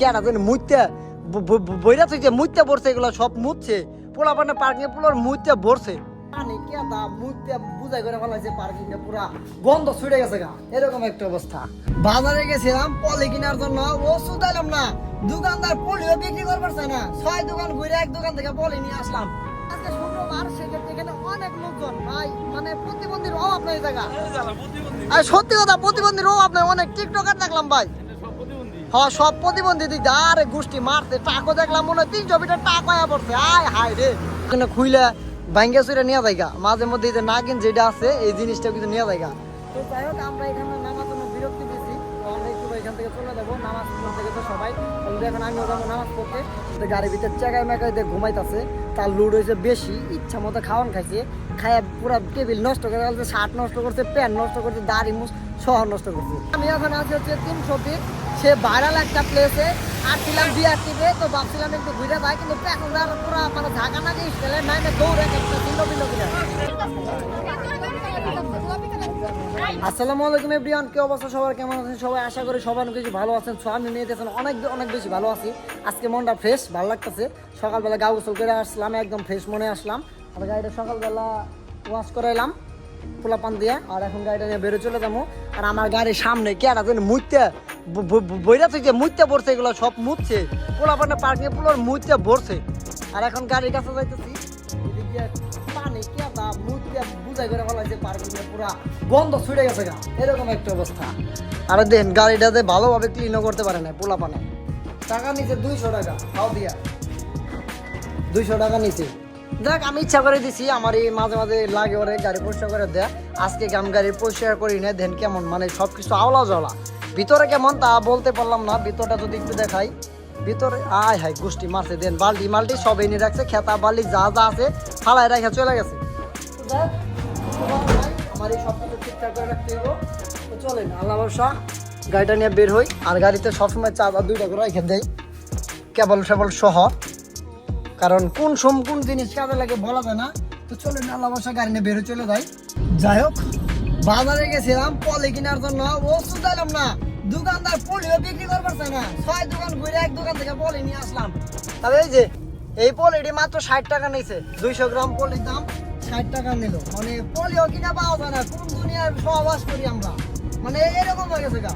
কেটা জানি মুইতে বইরা থেকে মুইতে পড়ছে এগুলো সব মুতছে। পোলা পানে পার্কিং পোলার মুইতে ভরছে পানি কেদা মুইতে বুঝাই করে ফেলাইছে পার্কিং পুরা। গন্ধ ছুটে গেছে গা এরকম একটা অবস্থা। বাজারে গেছিলাম পলি কেনার জন্য ওষুধ এলাম না। দোকানদার পলিও বিক্রি করবার না। ছয় দোকান ঘুরে এক দোকান থেকে পলি নিয়ে আসলাম। আজকে শুক্রবার সেক্ষেত্রে এখানে অনেক লোকজন ভাই মানে প্রতিবন্ধীর অভাব নেই জায়গা। আর সত্যি কথা প্রতিবন্ধীর অভাব নেই অনেক টিকটকার দেখলাম ভাই। হ্যাঁ সব প্রতিবন্ধী দিক আরে গোষ্ঠী মারছে টাকো দেখলাম মনে হয় তিনশো মিটার টাক পড়ছে। আয় হায় রে। খুইলে ভাঙ্গা চুরে নিয়ে মাঝে মধ্যে যে নাগিন যেটা আছে, এই জিনিসটা কিন্তু নিয়ে যাইগা। তো যাই হোক, আমরা এখানে নামাজ জন্য বিরক্তি দিয়েছি এখান থেকে চলে নামাজ সবাই। আমিও নামাজ পড়তে। গাড়ির ভিতরে ঘুমাইতেছে, তার লুড হয়েছে বেশি। ইচ্ছা মতো খাওয়ান খাইছে। খাইয়া পুরো টেবিল নষ্ট করে শার্ট নষ্ট করছে, প্যান্ট নষ্ট করছে, দাড়ি মুছ, শহর নষ্ট করছে। আমি এখন আছি হচ্ছে তিনশো ফিট সে ভাইরাল একটা প্লেসে আসছিলাম বিআরটিতে তো ভাবছিলাম একটু ঘুরে যাই, কিন্তু প্যাসেঞ্জার পুরো মানে ঝাঁকা নাকি স্টেলে নাইমে দৌড়ে একটা ভিন্ন ভিন্ন আসসালামু আলাইকুম এভরিওয়ান কি অবস্থা সবার? কেমন আছেন সবাই? আশা করি সবাই অনেক বেশি ভালো আছেন। সো আমি নিয়ে দেখেন, অনেক অনেক বেশি ভালো আছি। আজকে মনটা ফ্রেশ ভালো লাগতেছে। সকালবেলা গা গোসল করে আসলাম, একদম ফ্রেশ মনে আসলাম। আর গাড়িটা সকালবেলা ওয়াশ করাইলাম পোলা পান দিয়ে। আর এখন গাড়িটা নিয়ে বেরো চলে যাব। আর আমার গাড়ির সামনে কে জানি মুইতে বইরা থেকে মুইতে পড়ছে এগুলো সব মুতছে। পোলা পানে পার্কিং পোলার মুইতে ভরছে। আর এখন গাড়ির কাছে যাইতেছি টাকা টাকা দুইশো টাকা নিচে দেখ, আমি ইচ্ছা করে দিছি, আমার এই মাঝে মাঝে লাগে ওরে, গাড়ি পরিষ্কার করে দেয়। আজকে আমি গাড়ি পরিষ্কার করি না দেন কেমন মানে সব কিছু আওলা জলা ভিতরে কেমন তা বলতে পারলাম না, ভিতরটা যদি একটু দেখাই। ভিতরে, আয় হাই গোষ্ঠী মারছে, দেন বালতি মাল্টি সব এনে রাখছে, খেতা বালি যা যা আছে, ফালায় রেখে চলে গেছে। আমার এই চলেন গাড়িটা নিয়ে বের হই, আর গাড়িতে সবসময় চা বা দুইটা করে রেখে দেয় কেবল সেবল সহ। কারণ কোন সোম কোন জিনিস কাজে লাগে বলা যায় না। তো চলে না আল্লাহ বসা গাড়ি নিয়ে বেরো চলে যাই। যাই হোক, বাজারে গেছিলাম, পলি কেনার জন্য। ওষুধ দিলাম না। দোকানদার পলিও বিক্রি করবার চায় না। ছয় দোকান ঘুরে এক দোকান থেকে পলি নিয়ে আসলাম। তবে এই যে, এই পলিটি মাত্র ষাট টাকা নিয়েছে দুইশো গ্রাম পলির দাম ষাট টাকা নিল। মানে পলিও কিনা পাওয়া যায় না। কোন দুনিয়ার সহবাস করি আমরা? মানে এরকম হয়ে গেছে গা।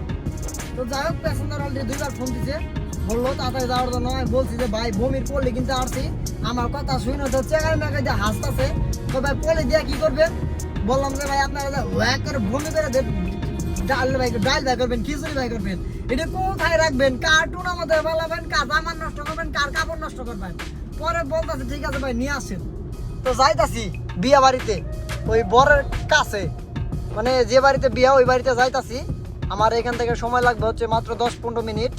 তো যাই হোক প্যাসেঞ্জার অলরেডি দুইবার ফোন দিছে। বলল, তাড়াতাড়ি যাওয়ার জন্য। আমি বলছি যে, ভাই, বমির পল্লি কিনতে আসছি। আমার কথা শুনে তো চেকার মেঘে যে হাসতেছে। তো ভাই পল্লি দিয়ে কি করবেন? বললাম যে, ভাই, আপনারা ওয়াক করে ডাল ভাই ডাল ভাই করবেন, খিচুড়ি ভাই করবেন। এটা কোথায় রাখবেন? কার্টুন আমাদের ফেলাবেন কার জামান নষ্ট করবেন, কার কাপড় নষ্ট করবেন। পরে বলতেছে, ঠিক আছে ভাই, নিয়ে আসেন। তো যাইতাছি বিয়া বাড়িতে, ওই বরের কাছে। মানে যে বাড়িতে বিয়া, ওই বাড়িতে যাইতাছি। আমার এখান থেকে সময় লাগবে হচ্ছে মাত্র দশ পনেরো মিনিট।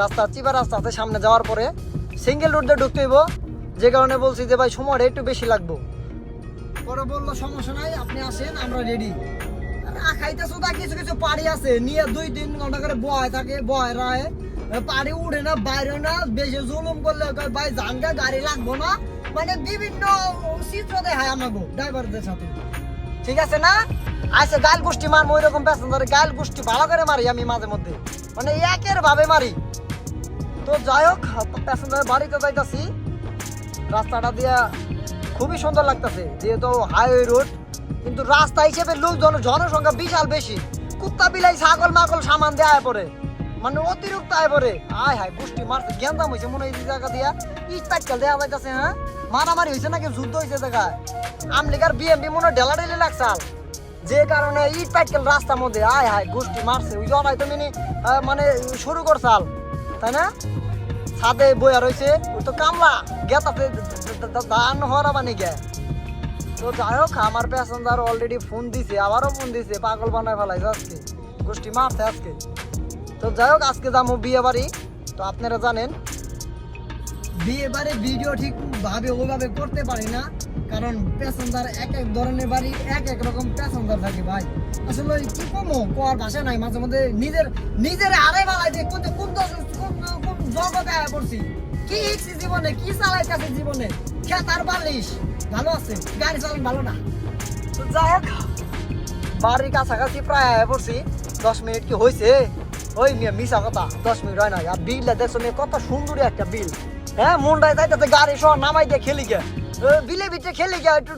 রাস্তা রাস্তা আছে সামনে যাওয়ার পরে। সিঙ্গেল রোড দিয়ে ঢুকতে যে কারণে বলছি যে, ভাই, সময়টা একটু বেশি লাগবে। পরে বলল, সমস্যা নাই, আপনি আসেন, আমরা রেডি খাইতে সুদা কিছু কিছু পাড়ি আছে, নিয়ে দুই তিন ঘণ্টা করে বয় থাকে, বয় রায়। পাড়ি উড়ে না, বাইরে না, বেশি জুলুম করলে ভাই, জানগা, গাড়ি লাগবো না। মানে বিভিন্ন চিত্র দেখায় আমাকে ড্রাইভারদের সাথে। ঠিক আছে না? আচ্ছা গাল গোষ্ঠী মারবো ওই রকম প্যাসেঞ্জারে গাল গোষ্ঠী ভালো করে মারি আমি মাঝে মধ্যে। মানে একের ভাবে মারি। তো যাই হোক প্যাসেঞ্জারের বাড়িতে যাইতাছি। রাস্তাটা দিয়া খুবই সুন্দর লাগতেছে, যেহেতু হাইওয়ে রোড কিন্তু রাস্তা হিসেবে লোকজন জনসংখ্যা বিশাল বেশি। কুত্তা বিলাই ছাগল মাগল সামান দেয় পরে মানে অতিরিক্ত আয় পরে আয় হায়, গোষ্ঠী মারছে গেন্দাম হয়েছে মনে হয় জায়গা দিয়া। ইট পাটকাল দেওয়া যাইতেছে হ্যাঁ? মারামারি হয়েছে নাকি, যুদ্ধ হয়েছে জায়গায়? আমলিকার বিএমপি মনে হয় ঢেলা ঢেলে লাগছাল যে কারণে ইট পাটকেল রাস্তার মধ্যে, আয় হায়, গোষ্ঠী মারছে। ওই জনাই তো মিনি মানে শুরু করছাল তাই না? ছাদে বইয়া রয়েছে ওই তো কামলা। গেতাতে দান হওয়ার মানে গে। তো যাই হোক, আমার প্যাসেঞ্জার অলরেডি ফোন দিছে, আবারও ফোন দিছে, পাগল বানায় ফেলাইছে আজকে। গোষ্ঠী মারছে আজকে। তো যাই হোক, আজকে যাব বিয়ে বাড়ি। তো আপনারা জানেন, বিয়ে বাড়ি ভিডিও ঠিক ভাবে ওইভাবে করতে পারি না, কারণ প্যাসেঞ্জার এক এক ধরনের বাড়ি, এক এক রকম প্যাসেঞ্জার থাকে ভাই। আসলে কি কমো, কোয়ার ভাষা নাই, মাঝে মধ্যে নিজের নিজের আরে বেলায় যে কোন কোন কোন জগতে পড়ছি। কি ইচ্ছি জীবনে? কি চালাইতেছে জীবনে? খেতার বালিশ। ভালো আছে। গাড়ি চালান ভালো না? যাই হোক বাড়ির কাছাকাছি প্রায় আয়া পড়ছি। দশ মিনিট কি হয়েছে ওই মিয়া মিশা কথা। দশ মিনিট হয় না আর বিলটা দেখছ মেয়ে কত সুন্দর একটা বিল। হ্যাঁ মনটায় যাইতেছে গাড়ি সহ নামাই দিয়ে খেলি গে। এ, বিলের ভিতরে খেলি গে একটু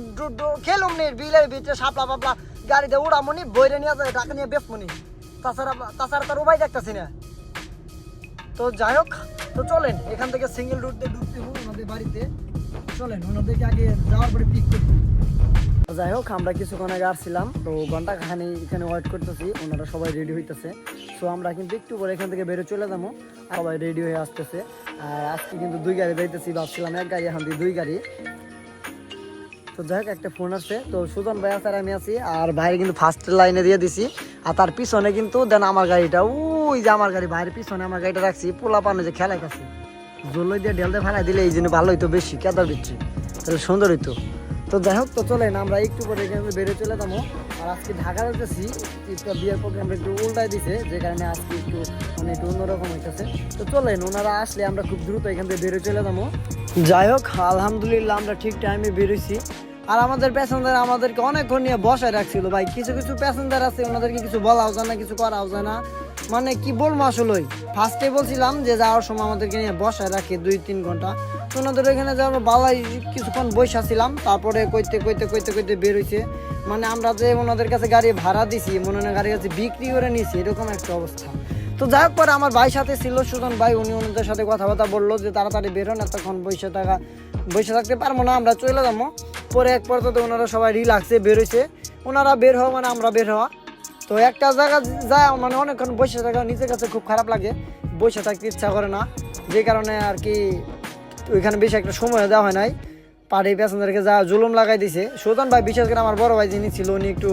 খেলুম নি। বিলের ভিতরে সাপলা পাপলা গাড়িতে উড়ামনি বইরে নিয়ে টাকা নিয়ে বেসমনি তাছাড়া তাছাড়া তার উপায় দেখতেছি না। তো যাই হোক, তো চলেন, এখান থেকে সিঙ্গেল রুট দিয়ে ঢুকতে হবে ওনাদের বাড়িতে। চলেন, ওনাদেরকে আগে যাওয়ার পরে পিক করি যাই হোক, আমরা কিছুক্ষণ আগে আসছিলাম, তো ঘণ্টা খানি এখানে ওয়েট করতেছি, ওনারা সবাই রেডি হইতেছে। সো আমরা কিন্তু একটু পরে এখান থেকে বেরো চলে যাব, সবাই রেডি হয়ে আসতেছে। আর আজকে কিন্তু দুই গাড়ি যাইতেছি, ভাবছিলাম এক গাড়ি, এখন দুই গাড়ি। তো যাই হোক, একটা ফোন আসছে। তো সুজন ভাই আছে আর আমি আছি, আর বাইরে কিন্তু ফার্স্ট লাইনে দিয়ে দিছি। আর তার পিছনে কিন্তু দেন আমার গাড়িটা ওই যে আমার গাড়ি বাইরের পিছনে আমার গাড়িটা রাখছি, পোলা পানে যে খেলায় কাছে জল দিয়ে ঢেলতে ফেলাই দিলে এই জন্য ভালো হইতো বেশি, কেদার বিচ্ছি তাহলে সুন্দর হইতো তো যাই হোক, তো চলেন, আমরা একটু পরে এখানে বেরিয়ে চলে যাব। আর আজকে ঢাকা যেতেছি একটা বিয়ের প্রোগ্রাম একটু উল্টাই দিছে, যে কারণে আজকে একটু মানে একটু অন্যরকম হইতেছে। তো চলেন, ওনারা আসলে আমরা খুব দ্রুত এখান থেকে বেরিয়ে চলে যাব। যাই হোক, আলহামদুলিল্লাহ আমরা ঠিক টাইমে বেরোইছি। আর আমাদের প্যাসেঞ্জার আমাদেরকে অনেকক্ষণ নিয়ে বসায় রাখছিল, ভাই। কিছু কিছু প্যাসেঞ্জার আছে, ওনাদেরকে কিছু বলাও যায় না, কিছু করাও যায় না। মানে কি বলব আসলে ফার্স্টে বলছিলাম যে যাওয়ার সময় আমাদেরকে নিয়ে বসায় রাখে দুই তিন ঘণ্টা। তো ওনাদের ওইখানে যাওয়ার বালাই কিছুক্ষণ বসা ছিলাম তারপরে কইতে কইতে কইতে কইতে বেরোইছে মানে আমরা যে ওনাদের কাছে গাড়ি ভাড়া দিছি, মনে হয় গাড়ির কাছে বিক্রি করে নিয়েছি, এরকম একটা অবস্থা। তো যাই হোক পরে আমার ভাই সাথে ছিল, সুজন ভাই, উনি ওনাদের সাথে কথাবার্তা বলল যে তাড়াতাড়ি বেরোন এতক্ষণ বসে থাকা, বসে থাকতে পারব না, আমরা চলে যাব। পরে এক পর্যায়ে ওনারা সবাই রিল্যাক্সে বেরোইছে ওনারা বের হওয়া মানে আমরা বের হওয়া। তো একটা জায়গা যায় মানে অনেকক্ষণ বসে থাকা নিজের কাছে খুব খারাপ লাগে। বসে থাকতে ইচ্ছা করে না। যে কারণে আর কি ওইখানে বেশি একটা সময় দেওয়া হয় নাই। পাড়ি প্যাসেঞ্জারকে যা জুলুম লাগাই দিছে। সুতন ভাই, বিশেষ করে আমার বড় ভাই যিনি ছিল, উনি একটু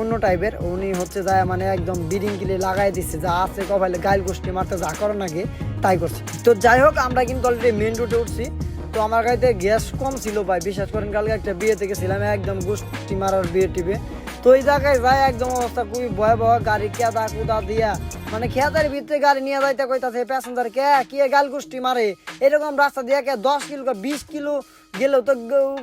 অন্য টাইপের উনি হচ্ছে যা মানে একদম বিডিং কিলে লাগাই দিচ্ছে যা আছে কপালে গাইল গোষ্ঠী মারতে যা করে নাকি তাই করছে। তো যাই হোক, আমরা কিন্তু অলরেডি মেন রুটে উঠছি। তো আমার গাড়িতে গ্যাস কম ছিল ভাই বিশ্বাস করেন কালকে একটা বিয়ে থেকে ছিলাম একদম গোষ্ঠী মারার বিয়ে টিপে তো ওই জায়গায় যায় একদম অবস্থা খুবই ভয়াবহ, গাড়ি কেদা কুদা দিয়া। মানে খেতের ভিতরে গাড়ি নিয়ে যাইতে কইতাছে, প্যাসেঞ্জার কে কে গাল গোষ্ঠী মারে? এরকম রাস্তা দিয়ে কে দশ কিলো বিশ কিলো গেলেও তো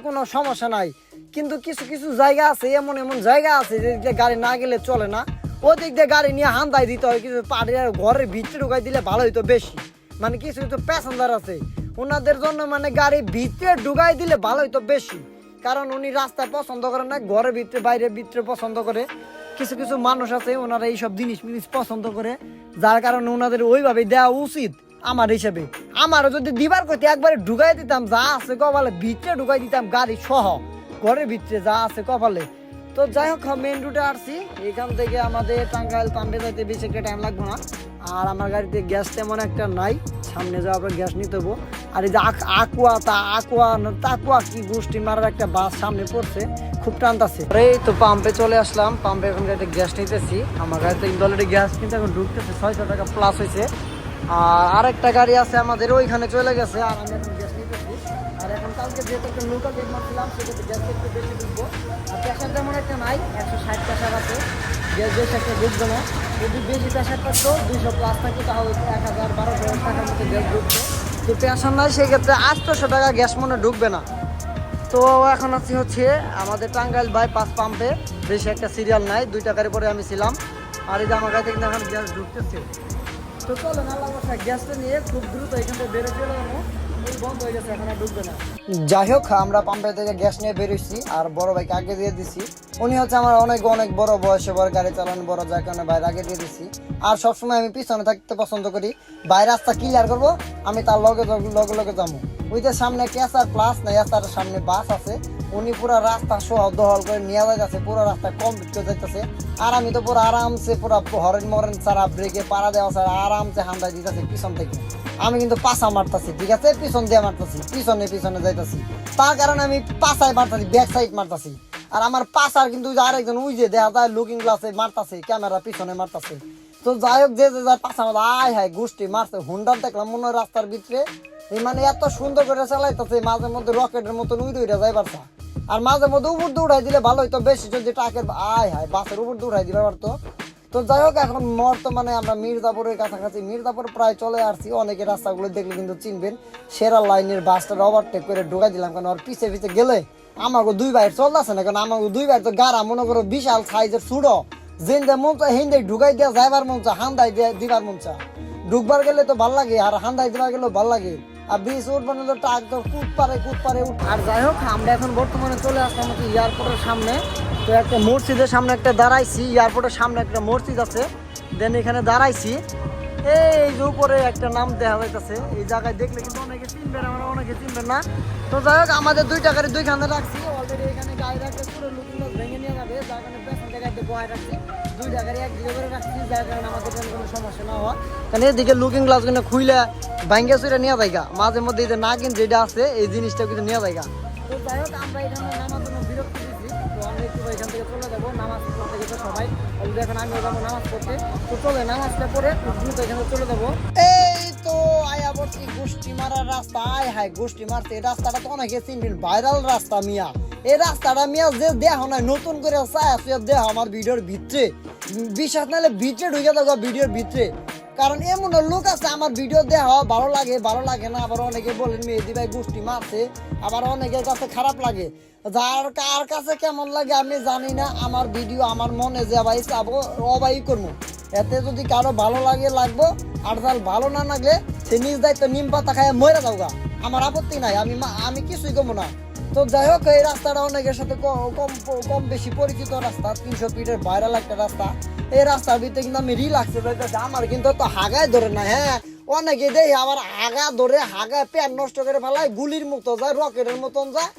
কোনো সমস্যা নাই। কিন্তু কিছু কিছু জায়গা আছে, এমন এমন জায়গা আছে যে গাড়ি না গেলে চলে না। ওদিক দিয়ে গাড়ি নিয়ে হান্দায় দিতে হয়, কিছু পাড়ে ঘরের ভিতরে ঢুকাই দিলে ভালো হইতো বেশি। মানে কিছু কিছু প্যাসেঞ্জার আছে, ওনাদের জন্য মানে গাড়ি ভিতরে ঢুকাই দিলে ভালো হইতো বেশি। কারণ উনি রাস্তায় পছন্দ করে না, ঘরের ভিতরে বাইরে ভিতরে পছন্দ করে। কিছু কিছু মানুষ আছে, ওনারা এইসব জিনিস মিনিস পছন্দ করে। যার কারণে ওনাদের ওইভাবে দেওয়া উচিত আমার হিসেবে। আমারও যদি দিবার করতে একবারে ঢুকাই দিতাম, যা আছে কপালে, ভিতরে ঢুকাই দিতাম গাড়ি সহ। ঘরের ভিতরে যা আছে কপালে। তো যাই হোক মেন রুটে আসছি। এখান থেকে আমাদের টাঙ্গাইল পাম্পে যাইতে বেশি একটা টাইম লাগবে না। আর আমার গাড়িতে গ্যাস তেমন একটা নাই। সামনে যাওয়া পর গ্যাস নিতে হব। আর এই যে আকুয়া তা, আকুয়া তাকুয়া কি গোষ্ঠী? মারার একটা বাস সামনে পড়ছে, খুব টানতাছে এই তো পাম্পে চলে আসলাম পাম্পে এখন একটা গ্যাস নিতেছি। আমার গাড়িতে কিন্তু অলরেডি গ্যাস কিন্তু এখন ঢুকতেছে, ছয়শো টাকা প্লাস হয়েছে। আর আরেকটা গাড়ি আছে আমাদের, ওইখানে চলে গেছে, আর আমি কালকে যেহেতু একটা লোকাল গেট মারছিলাম সেক্ষেত্রে গ্যাস একটু বেশি ঢুকবো। আর প্রেশার তেমন একটা নাই, একশো ষাট প্রেশার আছে। গ্যাস বেশি একটা ঢুকবে না। যদি বেশি প্রেশার থাকতো, দুইশো প্লাস থাকতো, তাহলে এক হাজার বারোশো টাকার মতো গ্যাস ঢুকতো। তো প্রেশার নাই, সেক্ষেত্রে আটশোশো টাকা গ্যাস মনে ঢুকবে না। তো এখন আছি হচ্ছে আমাদের টাঙ্গাইল বাইপাস পাম্পে। বেশি একটা সিরিয়াল নাই দুই টাকার পরে আমি ছিলাম। আর এই যে আমার কাছে কিন্তু এখন গ্যাস ঢুকতেছে। তো চলো না লাগা গ্যাসটা নিয়ে খুব দ্রুত এখান থেকে বেরো চলে যাব। যাই হোক, আমরা পাম্পে থেকে গ্যাস নিয়ে বেরোইছি আর বড় ভাইকে আগে দিয়ে দিছি। উনি হচ্ছে আমার অনেক অনেক বড় বয়সে বড় গাড়ি চালানো, বড় যার কারণে বাইরে আগে দিয়ে দিছি। আর সবসময় আমি পিছনে থাকতে পছন্দ করি। বাইরে রাস্তা ক্লিয়ার করব, আমি তার লগে লগে লগে যাব। ওই যে সামনে ক্যাসার প্লাস না এসার সামনে বাস আছে। উনি পুরো রাস্তা সহ দহল করে নিয়ে যাইতেছে, পুরো রাস্তা কমপ্লিট করে যাইতেছে। আর আমি তো পুরো আরামসে পুরো হরেন মরেন ছাড়া ব্রেকে পাড়া দেওয়া ছাড়া আরামসে হান্দাই দিতেছে পিছন থেকে। আমি কিন্তু পাশা মারতাছি, ঠিক আছে? পিছন দিয়ে মারতাছি, পিছনে পিছনে যাইতাছি। তার কারণে আমি পাশায় মারতাছি ব্যাক সাইড মারতাছি। আর আমার পাশার কিন্তু আরেকজন, ওই যে দেখা যায় লুকিং গ্লাসে মারতাছে ক্যামেরা পিছনে মারতাছে। তো যাই হোক, যে যে যার পাশা মারতে আয় হায়, গোষ্ঠী মারছে। হুন্ডার দেখলাম মনে হয় রাস্তার ভিতরে। এই মানে এত সুন্দর করে চালাইতেছে, মাঝে মধ্যে রকেটের মতন উড়ে উড়ে যাই পারছা আর মাঝে মধ্যে উপর উঠাই দিলে ভালো হইতো, বেশি যদি টাকের আয় হায়, বাসের উপর উঠাই দিবে পারতো তো। যাই হোক, এখন বর্তমানে আমরা মির্জাপুরের কাছাকাছি, মির্জাপুর প্রায় চলে আসছি। অনেকে রাস্তাগুলো দেখলে কিন্তু চিনবেন, সেরা লাইনের বাসটা ওভারটেক করে ঢোকাই দিলাম, কারণ ওর পিছে পিছে গেলে আমাকে দুই বাইর চলতেছে না, কারণ আমাকে দুই বাইর তো গাড়া, মনে করো বিশাল সাইজের ছুড়ো জিন্দে মন চা হিন্দে ঢুকাই দিয়া, যাইবার মন চা হান্দাই দিবার মন চা ঢুকবার গেলে তো ভালো লাগে, আর হান্দাই দিবার গেলেও ভালো লাগে। আর তো পারে পারে আর যাই হোক, আমরা এখন বর্তমানে চলে আসলাম হচ্ছে এয়ারপোর্টের সামনে। তো একটা মসজিদের সামনে একটা দাঁড়াইছি, এয়ারপোর্টের সামনে একটা মসজিদ আছে। দেন এখানে দাঁড়াইছি। এই যে উপরে একটা নাম দেখা যাইতেছে। এই জায়গায় দেখলে কিন্তু অনেকে চিনবে না আমরা অনেকে চিনবে না। তো যাই হোক, আমাদের দুই টাকার দুইখানে রাখছি। অলরেডি এখানে গাড়ি রাখলে পুরো লুকিং ভেঙে নিয়ে কারণে না এদিকে লুকিং গ্লাসগুলো খুইলে ভাঙ্গে চুরে নিয়ে যায়গা মাঝে মধ্যে এই যে নাগিন যেটা আছে, এই জিনিসটা কিন্তু নিয়ে যায়গা জন্য এখান থেকে চলে নামাজ গেছে সবাই আমিও নামাজ চলে, নামাজটা এখানে চলে যাব। এই তো রাস্তা। আয় হায়, গোষ্ঠী এই রাস্তাটা তো অনেকে চিনবেন ভাইরাল রাস্তা মিয়া। এই রাস্তাটা মিয়া যে দেহ নাই, নতুন করে চায় দেহ আমার ভিডিওর ভিতরে। বিশ্বাস নাহলে ভিতরে ঢুকে থাকো ভিডিওর ভিতরে। কারণ এমন লোক আছে, আমার ভিডিও দেওয়া ভালো লাগে ভালো লাগে না, আবার অনেকে বলেন, মেহেদি ভাই গোষ্ঠী মারছে। আবার অনেকের কাছে খারাপ লাগে। যার কার কাছে কেমন লাগে আমি জানি না, আমার ভিডিও আমার মনে যে ভাই চাবো, অবাই করব এতে যদি কারও ভালো লাগে, লাগবো, আর যার ভালো না লাগলে, সে নিজ দায়িত্ব নিম পাতা খায় মরে যাওগা। আমার আপত্তি নাই, আমি আমি কিছুই কমবো না। তো যাই হোক, এই রাস্তাটা অনেকের সাথে কম কম বেশি পরিচিত রাস্তা, তিনশো ফিটের ভাইরাল একটা রাস্তা। এই রাস্তার ভিতরে কিন্তু আমি রিলাক্সে যাইতেছি আমার কিন্তু তো হাগায় ধরে না হ্যাঁ? অনেকে দেই আবার হাগা ধরে হাগায় প্যান নষ্ট করে ফেলায়, গুলির মতো যায়, রকেটের মতন যায়।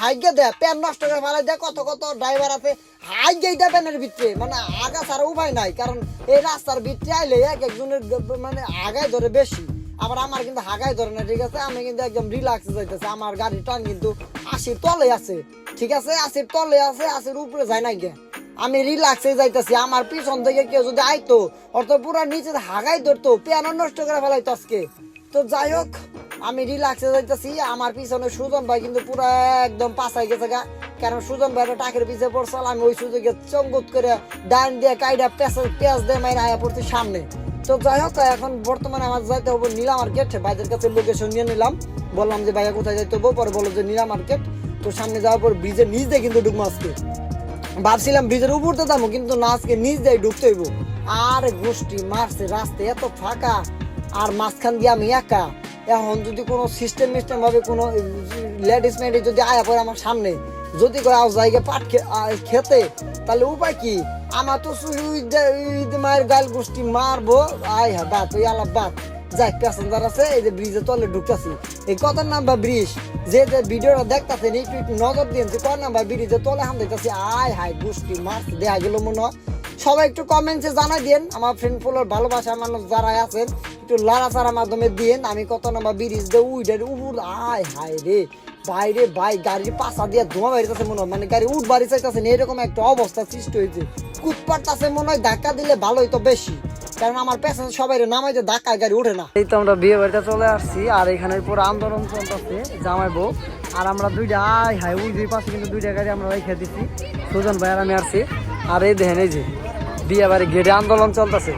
হাইগে দেয়, প্যান নষ্ট করে ফেলায়, দেয় কত কত ড্রাইভার আছে। হাইগেই দেয় প্যানের ভিতরে মানে আগা ছাড়া উপায় নাই, কারণ এই রাস্তার ভিতরে আইলে এক একজনের মানে আগায় ধরে বেশি। আবার আমার কিন্তু হাগাই ধরে না, ঠিক আছে? আমি কিন্তু একদম রিল্যাক্সে যাইতেছি। আমার গাড়ির টান কিন্তু আশির তলে আছে, ঠিক আছে? আশির তলে আছে, আশির উপরে যায় না গিয়া আমি রিল্যাক্সে যাইতেছি। আমার পিছন থেকে কেউ যদি আইতো অর্থ পুরো নিচে হাগাই ধরতো পিয়ানো নষ্ট করে ফেলাইতো আজকে। তো যাই হোক, আমি রিল্যাক্সে যাইতেছি। আমার পিছনে সুজন ভাই কিন্তু পুরো একদম পাশাই গেছে গা। কারণ সুজন ভাইটা টাকের পিছে পড়ছিল আমি ওই সুযোগে চঙ্গুত করে ডান দিয়ে কাইডা পেঁচ পেঁয়াজ দিয়ে মাইরা আয়া পড়ছি সামনে। তো যাই হোক এখন বর্তমানে আমার যাইতে হবে নীলা মার্কেট। ভাইদের কাছে লোকেশন নিয়ে নিলাম। বললাম যে, ভাইয়া, কোথায় যাইতে হবে? পরে বলল যে, নীলা মার্কেট। তো সামনে যাওয়ার পর ব্রিজের নিচ দিয়ে কিন্তু ঢুকবো আজকে। ভাবছিলাম ব্রিজের উপর তো যাব, কিন্তু না, আজকে নিচ দিয়ে ঢুকতে হইব। আর গোষ্ঠী মারছে, রাস্তা এত ফাঁকা, আর মাঝখান দিয়ে আমি একা। এখন যদি কোনো সিস্টেম মিস্টেম ভাবে কোনো লেডিস মেডিস যদি আয়া পড়ে আমার সামনে যদি আও জায়গা পাট খেতে, তাহলে উপায় কি? আমার তো মায়ের গাল গোষ্ঠী মারবো। আয় হ্যাঁ বাত ওই আলাপ বাত যাই, প্যাসেঞ্জার আছে, এই যে ব্রিজের তলে ঢুকতেছি। এই কত নাম্বার ব্রিজ, যে যে ভিডিওটা দেখতেছেন, একটু একটু নজর দিন যে কত নাম্বার ব্রিজে তলে হাম দেখতেছি আয় হায়, গোষ্ঠী মাছ দেখা গেল মনে হয়। সবাই একটু কমেন্টসে জানাই দিন আমার ফ্রেন্ড ফলোর ভালোবাসা মানুষ যারা আছেন, একটু লাড়াচাড়ার মাধ্যমে দিন আমি কত নাম্বার ব্রিজ দিয়ে উইডের উপর আয় হায় রে। বাইরে বাই গাড়ির পাশা দিয়ে ধোঁয়া বাড়িতেছে মনে হয় মানে গাড়ি উঠ বাড়ি চাইতেছে এরকম একটা অবস্থা সৃষ্টি হয়েছে। কুটপাটটাছে মনে হয় ধাক্কা দিলে ভালোই তো বেশি, কারণ আমার পেছনে সবাই নামাইতে ধাক্কা গাড়ি ওঠে না। এই তো আমরা বিয়ে বাড়িতে চলে আসছি, আর এখানে পুরো আন্দোলন চলতেছে, জামাই বউ, আর আমরা দুইটা আই হাই ওই দুই পাশে কিন্তু দুইটা গাড়ি আমরা রেখে দিচ্ছি সুজন ভাই আর আমি আসছি। আর এই দেখেন, এই যে বিয়ে বাড়ি গেটে আন্দোলন চলতেছে।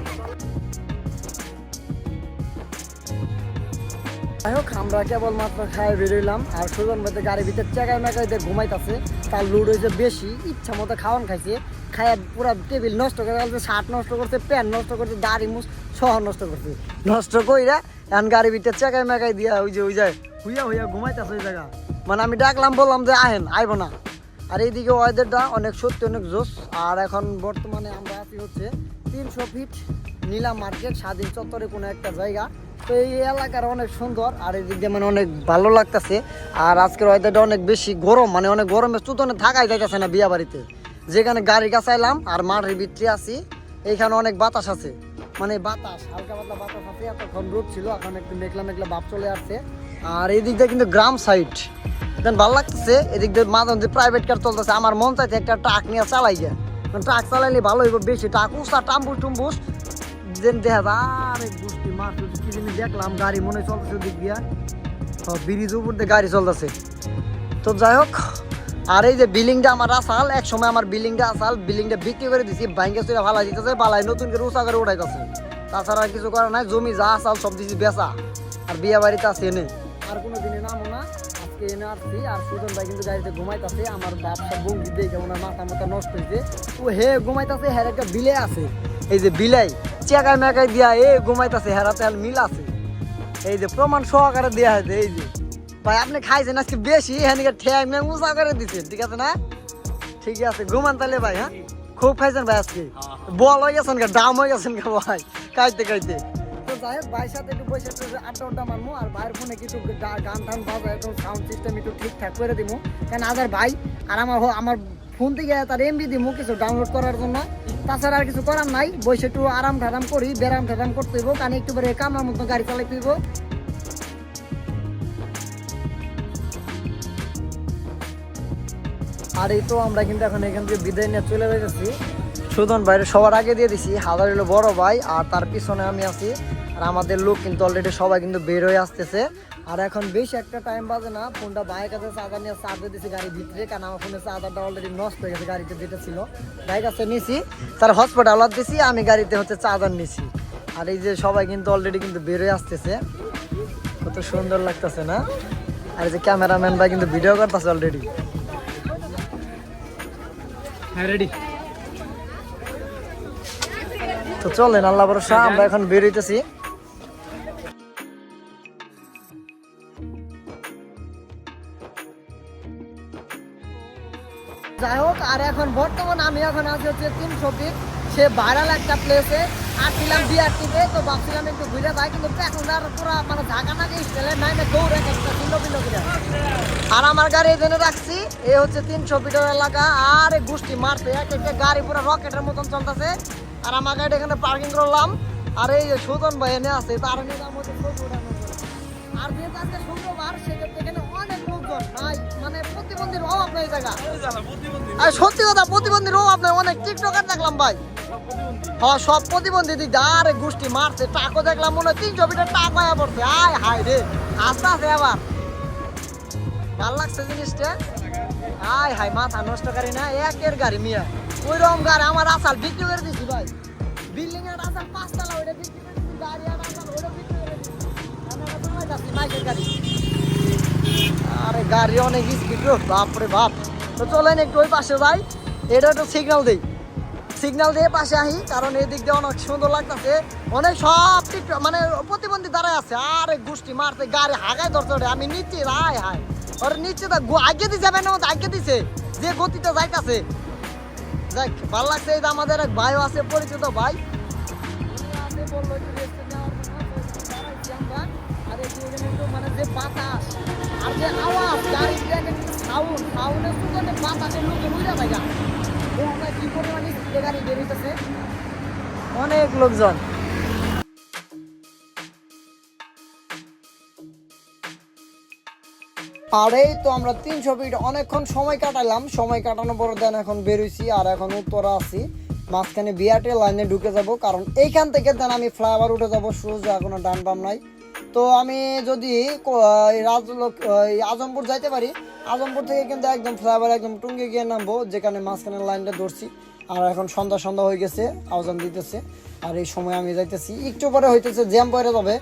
যাই হোক, আমরা কেবলমাত্র খায় বেরোইলাম আর সুজন ভাইতে গাড়ির ভিতরে চেকায় মেকাইতে ঘুমাইতেছে। তার লুড হয়েছে বেশি, ইচ্ছা মতো খাওয়ান খাইছে। খাইয়া পুরা টেবিল নষ্ট করে ফেলছে, শার্ট নষ্ট করছে, প্যান্ট নষ্ট করছে, দাড়ি মুছ সহ নষ্ট করছে। নষ্ট কইরা এখন গাড়ির ভিতরে চেকায় মেকাই দিয়া ওই যে, ওই যায় হুইয়া হুইয়া ঘুমাইতেছে ওই জায়গা। মানে আমি ডাকলাম, বললাম যে আহেন, আইব না। আর এইদিকে ওয়েদারটা অনেক সত্যি, অনেক জোস আর এখন বর্তমানে আমরা আছি হচ্ছে তিনশো ফিট নীলা মার্কেট স্বাধীন চত্বরে কোনো একটা জায়গা। তো এই এলাকার অনেক সুন্দর, আর এদিক দিয়ে মানে অনেক ভালো লাগতেছে। আর আজকের ওয়েদারটা অনেক বেশি গরম মানে অনেক গরমে চুতনে থাকাই যাইতেছে না বিয়া বাড়িতে। যেখানে গাড়ি গাছাইলাম আর মাঠের ভিতরে আছি, এইখানে অনেক বাতাস আছে। মানে বাতাস, হালকা পাতলা বাতাস আছে, এতক্ষণ রোদ ছিল, এখন একটু মেঘলা মেঘলা ভাব চলে আসছে। আর এই দিক দিয়ে কিন্তু গ্রাম সাইড দেন ভালো লাগতেছে, এদিক দিয়ে মাঝে মধ্যে প্রাইভেট কার চলতেছে, আমার মন চাইছে একটা ট্রাক নিয়ে চালাই গিয়া। ট্রাক চালাইলে ভালো হইব, বেশি ট্রাক উষা টাম্বুস টুম্বুস। যেন দেখা যায় আরে বুঝতে গাড়ি তো যাই হোক, আর এই যে আমার এক সময় আমার বিক্রি করে নতুন করে উঠাইতেছে। তাছাড়া কিছু করার নাই, জমি যা আসাল সব দিছি বেচা, আর বিয়ে বাড়িতে আছে নেই আর কোনো দিনে নামো না? আজকে আজকে এনে আসছি আর সুজন ভাই কিন্তু গাড়িতে ঘুমাইতেছে আমার ব্যবসা বঙ্গি দেখে ওনার মাথা মাথা নষ্ট হয়েছে। ও হে ঘুমাইতেছে হ্যার একটা বিলে আছে। এই যে বিলাই চেকায় মেকাই দিয়া এ ঘুমাইতেছে হেরাতে হাল মিল আছে। এই যে প্রমাণ সহকারে দেওয়া হয়েছে এই যে। ভাই আপনি খাইছেন আজকে বেশি হ্যাঁ ঠেয়াই মেং উঁচা করে দিচ্ছেন ঠিক আছে না? ঠিক আছে ঘুমান তাহলে ভাই হ্যাঁ? খুব খাইছেন ভাই আজকে? বল হয়ে গেছেন গা দাম হয়ে গেছেন গা ভাই খাইতে খাইতে। তো যাই সাথে একটু বসে একটু আড্ডা আড্ডা আর ভাইয়ের ফোনে কিছু গান টান একটু সাউন্ড সিস্টেম একটু ঠিকঠাক করে আদার ভাই আর আমার আমার ফোন থেকে তার এমবি কিছু ডাউনলোড করার জন্য। তাছাড়া আর কিছু করার নাই, বসে একটু আরাম ঠারাম করি বেরাম ঠারাম করতে হইব কারণ একটু পরে মতো গাড়ি আর এই তো আমরা কিন্তু এখন এখান থেকে বিদায় নিয়ে চলে যাচ্ছি সুদন ভাইয়ের সবার আগে দিয়ে দিছি, হাজার হলো বড় ভাই, আর তার পিছনে আমি আছি। আর আমাদের লোক কিন্তু অলরেডি সবাই কিন্তু বের হয়ে আসতেছে। আর এখন বেশ একটা টাইম বাজে না ফোনটা ভাইয়ের কাছে চার্জার নিয়ে চার্জার দিছি গাড়ির ভিতরে কারণ আমার ফোনের চার্জারটা অলরেডি নষ্ট হয়ে গেছে গাড়িতে যেটা ছিল। ভাইয়ের কাছে নিছি তার হসপিটাল দিছি আমি গাড়িতে হচ্ছে চার্জার নিছি। আর এই যে সবাই কিন্তু অলরেডি কিন্তু বের হয়ে আসতেছে। কত সুন্দর লাগতেছে না? আর এই যে ক্যামেরাম্যান ভাই কিন্তু ভিডিও করতেছে অলরেডি হ্যাঁ রেডি তো চলেন আল্লাহ বরসা আমরা এখন বেরোইতেছি এখন বর্তমান আমি এখন আছি হচ্ছে তিনশো ফিট সে ভাইরাল একটা প্লেসে আসছিলাম বিআরটিতে তো ভাবছিলাম একটু ঘুরে যাই, কিন্তু এখন আর পুরো মানে ঝাঁকা নাকি স্টাইলে নাই না দৌড়ে একটা কিলো কিলো করে। আর আমার গাড়ি এখানে রাখছি এই হচ্ছে তিনশো ফিটের এলাকা, আর গোষ্ঠী মারছে, এক একটা গাড়ি পুরো রকেটের মতন চলতেছে। আর আমার গাড়ি এখানে পার্কিং করলাম। আর এই সুদন ভাই এনে আছে, তার জন্য। আর যেহেতু আজকে শুক্রবার, সেক্ষেত্রে লোকজন নাই মানে প্রতিবন্ধীর অভাব নেই জায়গা। আর সত্যি কথা প্রতিবন্ধীর অভাব নেই। অনেক টিকটকার দেখলাম ভাই। হ্যাঁ সব প্রতিবন্ধী দিক আরে গোষ্ঠী মারছে টাকো দেখলাম মনে হয় তিনশো মিটার টাক হয়ে পড়ছে। আয় হায় রে আস্তে আস্তে আবার। ভালো লাগছে জিনিসটা। আয় হায় মাথা নষ্টকারী না একের গাড়ি মিয়া। ওই রকম গাড়ি আমার আসাল বিক্রি করে দিছি ভাই। বিল্ডিং এর আসাল পাঁচতলা ওইটা বিক্রি করে দিছি গাড়ি আর আসাল ওইটা বিক্রি করে দিছি। আমি একটা সময় যাচ্ছি বাইকের গাড়ি। গাড়ি অনেক স্পিড বাপরে বাপ। তো চলেন একটু ওই পাশে এটা একটু দেই। দিয়ে পাশে আহি, কারণ এই দিক দিয়ে অনেক সুন্দর লাগতেছে। অনেক সব মানে প্রতিবন্ধী দাঁড়ায় আছে। আরে গোষ্ঠী মারছে গাড়ি ধরছে। আমি নিচে, হায় হায়। ওর নিচে আগে দিছে যাবে না আগে দিছে। যে গতিতে যাইতাছে। দেখ ভালো লাগছে এই আমাদের এক ভাইও আছে, পরিচিত ভাই। বলল একটু আর অনেক লোকজন। আর এই তো আমরা তিনশো ফিট অনেকক্ষণ সময় কাটালাম সময় কাটানোর পর দেন এখন বেরোইছি আর এখন উত্তরা আছি। মাঝখানে বিআরটি লাইনে ঢুকে যাব, কারণ এইখান থেকে দেন আমি ফ্লাইওভার উঠে যাব, সোজা কোনো ডান বাম নাই। তো আমি যদি আজমপুর যাইতে পারি, আজমপুর থেকে কিন্তু একদম ফ্লাইওভার একদম টুঙ্গে গিয়ে নামবো, যেখানে মাঝখানে লাইনটা ধরছি। আর এখন সন্ধ্যা সন্ধ্যা হয়ে গেছে, আওজান দিতেছে। আর এই সময় আমি যাইতেছি। একটু পরে হইতেছে জ্যাম পরে যাবে,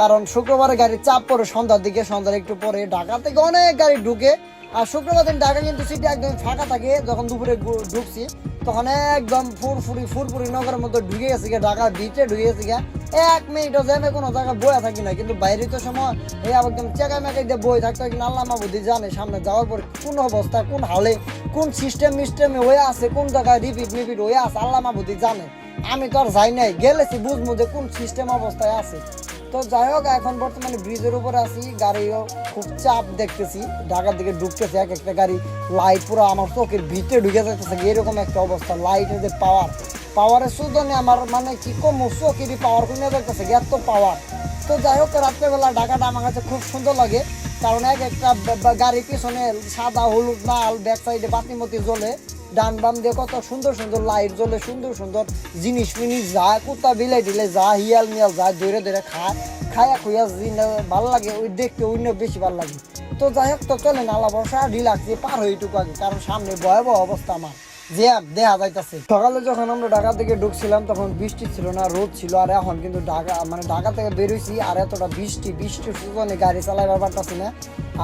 কারণ শুক্রবারে গাড়ির চাপ পরে সন্ধ্যার দিকে, সন্ধ্যার একটু পরে ঢাকা থেকে অনেক গাড়ি ঢুকে। আর শুক্রবার দিন ঢাকা কিন্তু সিটি একদম ফাঁকা থাকে, যখন দুপুরে ঢুকছি তখন একদম ফুরফুরি ফুরফুরি নগরের মধ্যে ঢুকে গেছে ঢাকা ভিতরে ঢুকে গেছে এক মিনিটও জ্যামে কোনো জায়গায় বয়ে থাকি না কিন্তু বাইরে তো সময় এই একদম চেকা মেকাই দিয়ে বই থাকতে হয় আল্লাহ মাবুদি জানে সামনে যাওয়ার পর কোন অবস্থা, কোন হালে, কোন সিস্টেম মিস্টেমে হয়ে আছে, কোন জায়গায় রিপিট রিপিট হয়ে আছে, আল্লাহ মাবুদি জানে। আমি তো আর যাই নাই, গেলেছি বুঝব যে কোন সিস্টেম অবস্থায় আছে। তো যাই হোক, এখন বর্তমানে ব্রিজের উপরে আছি, গাড়িও খুব চাপ দেখতেছি। ঢাকার দিকে ঢুকতেছে এক একটা গাড়ি লাইট পুরো আমার চোখের ভিতরে ঢুকে যাইতেছে এরকম একটা অবস্থা। লাইটের যে পাওয়ার পাওয়ারের সুদনে আমার মানে কি কম, চোখেরই পাওয়ার কমে যাইতেছে এত পাওয়ার তো যাই হোক, রাত্রেবেলা ঢাকাটা আমার কাছে খুব সুন্দর লাগে, কারণ এক একটা গাড়ির পিছনে সাদা, হলুদ, লাল ব্যাক সাইডে বাতিমতি জ্বলে। ডান বাম দিয়ে কত সুন্দর সুন্দর লাইট জ্বলে, সুন্দর সুন্দর জিনিস মিনিস যা কুত্তা বিলাই দিলে যা হিয়াল মিয়াল যা ধরে ধরে খায়, খায়া খুঁয়া জিনে ভালো লাগে, ওই দেখতে অন্য বেশি ভালো লাগে। তো যাই হোক, তো চলেন নালা ভরসা রিলাক্স পার হয়ে টুকু আগে, কারণ সামনে ভয়াবহ অবস্থা আমার। জ্যাম দেখা যাইতাছে। সকালে যখন আমরা ঢাকা থেকে ঢুকছিলাম, তখন বৃষ্টি ছিল না, রোদ ছিল, আর এখন কিন্তু ঢাকা মানে ঢাকা থেকে বেরোইছি, আর এতটা বৃষ্টি, বৃষ্টির সুযোগে গাড়ি চালাইবার পারতাছি না।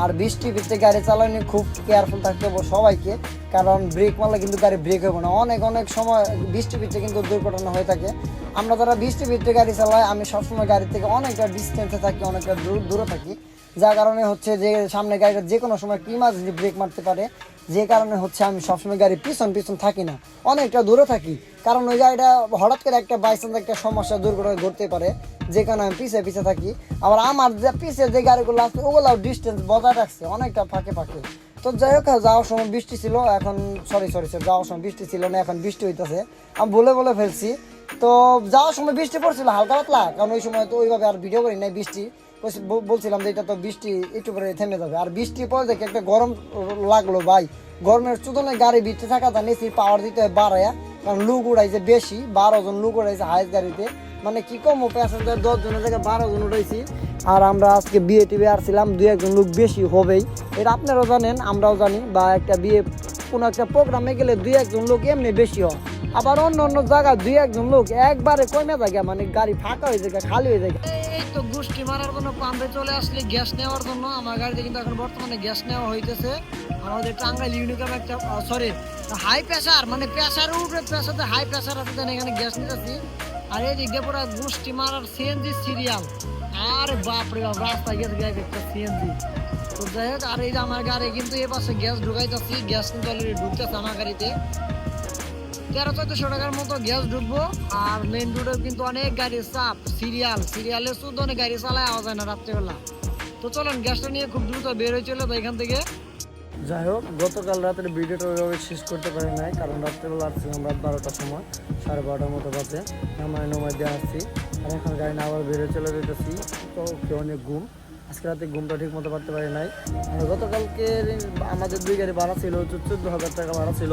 আর বৃষ্টি ভিতরে গাড়ি চালানি খুব কেয়ারফুল থাকতে হবে সবাইকে, কারণ ব্রেক মারলে কিন্তু গাড়ি ব্রেক হবে না। অনেক অনেক সময় বৃষ্টি ভিতরে কিন্তু দুর্ঘটনা হয়ে থাকে। আমরা যারা বৃষ্টি ভিতরে গাড়ি চালাই, আমি সবসময় গাড়ি থেকে অনেকটা ডিস্টেন্সে থাকি, অনেকটা দূর থাকি। যার কারণে হচ্ছে যে সামনে গাড়িটা যে কোনো সময় কি মাঝে ব্রেক মারতে পারে যে কারণে হচ্ছে আমি সবসময় গাড়ি পিছন পিছন থাকি না। অনেকটা দূরে থাকি। কারণ ওই গাড়িটা হঠাৎ করে একটা বাইচান্স একটা সমস্যা, দুর্ঘটনা ঘটতে পারে, যে কারণে আমি পিছিয়ে পিছিয়ে থাকি। আবার আমার যে পিছিয়ে যে গাড়িগুলো আছে ওগুলাও ডিস্টেন্স বজায় রাখছে, অনেকটা ফাঁকে ফাঁকে। তো যাই হোক, যাওয়ার সময় বৃষ্টি ছিল, এখন সরি সরি স্যার যাওয়ার সময় বৃষ্টি ছিল না, এখন বৃষ্টি হইতেছে। আমি বলে বলে ফেলছি। তো যাওয়ার সময় বৃষ্টি পড়ছিল, হালকা পাতলা, কারণ ওই সময় তো ওইভাবে আর ভিডিও করি নাই বৃষ্টি। বলছিলাম যে এটা তো বৃষ্টি একটু পরে থেমে যাবে। আর বৃষ্টি পরে দেখে একটা গরম লাগল, ভাই। গরমের চুদনে গাড়ি ভিতরে থাকা তা নেসির পাওয়ার দিতে হয় বাড়ায়া কারণ লুক উড়াইছে বেশি, বারো জন লুক উড়াইছে হাইস গাড়িতে। মানে কি কম প্যাসেঞ্জার দশ জনের জায়গায় বারো জন উঠাইছি আর আমরা আজকে বিয়ে টিভি আসছিলাম দু একজন লোক বেশি হবেই। এটা আপনারাও জানেন, আমরাও জানি, বা একটা বিয়ে কোনো একটা প্রোগ্রামে গেলে দুই একজন লোক এমনি বেশি হয়। আবার অন্য অন্য জায়গায় দুই একজন লোক একবারে কমে থাকে মানে গাড়ি ফাঁকা হয়ে যায় খালি হয়ে যায় এই তো গোষ্ঠী মারার জন্য পাম্পে চলে আসলে গ্যাস নেওয়ার জন্য। আমার গাড়িতে কিন্তু এখন বর্তমানে গ্যাস নেওয়া হইতেছে। আমাদের টাঙ্গাইল ইউনিকম একটা সরি হাই প্রেসার মানে প্রেসারের উপরে প্রেসারতে হাই প্রেসার আছে এখানে গ্যাস নিতেছি। আর এই দিক পুরো গোষ্ঠী মারার সিএনজি সিরিয়াল আর বাপরে বাপ, রাস্তায় গেছে একটা সিএনজি তো যাই হোক, আর এই যে আমার গাড়ি কিন্তু এ পাশে গ্যাস ঢুকাইতেছি, গ্যাস কিন্তু অলরেডি ঢুকতেছে আমার গাড়িতে। তেরো চোদ্দশো টাকার মতো গ্যাস ঢুকবো, আর মেন রোডে কিন্তু অনেক গাড়ি চাপ সিরিয়াল সিরিয়ালে শুধু অনেক গাড়ি চালায় আওয়া যায় না রাত্রেবেলা। তো চলেন, গ্যাসটা নিয়ে খুব দ্রুত বের হয়ে চলে তো এখান থেকে। যাই হোক, গতকাল রাতের ভিডিওটা ওইভাবে শেষ করতে পারি নাই, কারণ রাত্রেবেলা আসছিলাম রাত বারোটার সময়, সাড়ে বারোটার মতো বাজে। নামায় নমায় দিয়ে আসছি, আর এখন গাড়ি না আবার বেরোয় চলে যেতেছি তো অনেক ঘুম। আজকে রাতে ঘুমটা ঠিক মতো পারতে পারি নাই। গতকালকে আমাদের দুই গাড়ি ভাড়া ছিল চোদ্দ হাজার টাকা ভাড়া ছিল।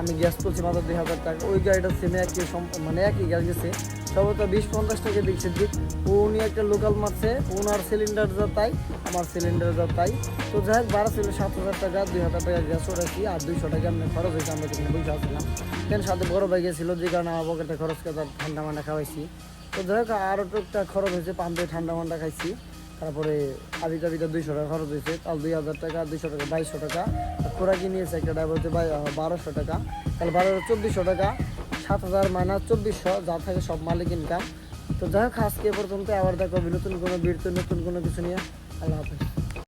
আমি গ্যাস তুলছি মাত্র দুই হাজার টাকা। ওই গাড়িটা সেমে একই মানে একই গ্যাস গেছে। সর্বত বিশ পঞ্চাশ টাকা দিচ্ছে। দিক উনি একটা লোকাল মারছে ওনার সিলিন্ডার যা তাই, আমার সিলিন্ডার যা তাই। তো যাই হোক, ভাড়া ছিল সাত হাজার টাকা, দুই হাজার টাকা গ্যাস ওঠাইছি আর দুইশো টাকা আমি খরচ হয়েছে আমরা সেখানে বুঝে আসছিলাম কেন সাথে বড় ভাই গেছিল, যে কারণে আমার পকেটে খরচ করে ঠান্ডা মান্ডা খাওয়াইছি। তো যাই হোক আরও টুকটাক খরচ হয়েছে, পাম্পে ঠান্ডা মান্ডা খাইছি। তারপরে আবি টাবিটা দুইশো টাকা খরচ হয়েছে। তাহলে দুই হাজার টাকা, দুইশো টাকা, বাইশশো টাকা। খোরাকি নিয়েছে একটা ড্রাইভার হচ্ছে বাই- বারোশো টাকা। তাহলে বারো চব্বিশশো টাকা, সাত হাজার মাইনাস চব্বিশশো, যা থাকে সব মালিক ইনকাম তো যাই হোক, আজকে পর্যন্ত আবার দেখো নতুন কোনো বীর নতুন কোনো কিছু নিয়ে। আল্লাহ হাফিজ।